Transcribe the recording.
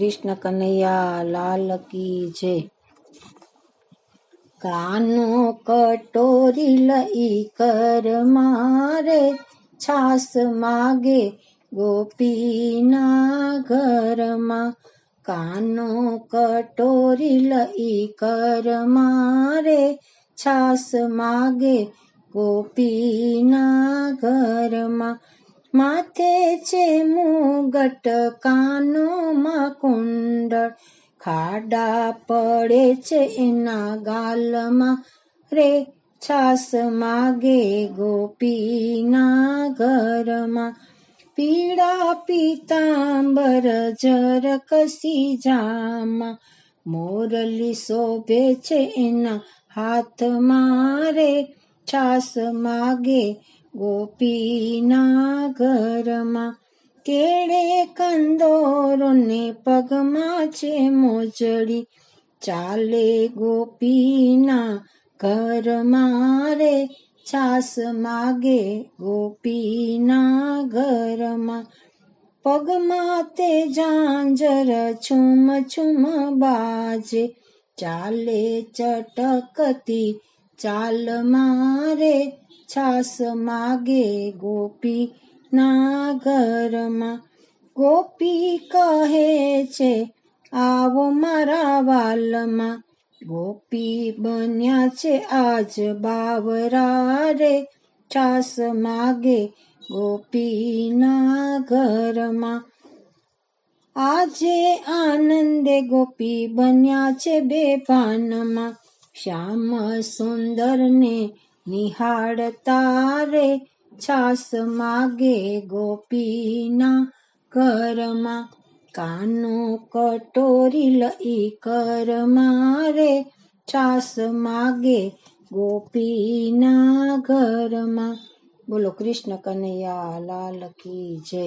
કૃષ્ણ કનૈયા લાલ કી જય. કાનો કટોરી લઈ કર મારે, છાસ માગે ગોપીના ઘરમાં. કાનો કટોરી લઈ કર મારે, છાસ માગે ગોપીના ઘરમાં. માથે છે મુગટ, કાનોમાં કુંડળ. ખાડા પડે છે એના ગાલમાં. રે છાસ માગે ગોપીના ઘરમાં. પીળા પીતાંબર જર કસી જામાં. મોરલી શોભે છે એના હાથમાં. રે છાસ માગે ગોપીના ઘરમાં કેળે કંદોરો ને પગમાં છે મોજડી. ચાલે ગોપીના ઘરમાં રે છાસ માગે ગોપીના ઘરમાં. પગમાં તે ઝાંઝર છુમ છુમ બાજે. ચાલે ચટકતી ચાલ મારે છાસ માગે ગોપી. ઘરમાં ગોપી કહે છે, આવો મારા વાલમાં. ગોપી બન્યા છે આજ બાવરા રે, છાસ માગે ગોપીના ઘરમાં આજે આનંદે ગોપી બન્યા છે બે પાનમાં શ્યામ સુંદરને નિહાળતા રે છાસ માગે ગોપીના ઘરમાં કાનો કટોરી લઈ કર મારે છાસ માગે ગોપીના ઘરમાં બોલો કૃષ્ણ કનૈયા લાલ કી જય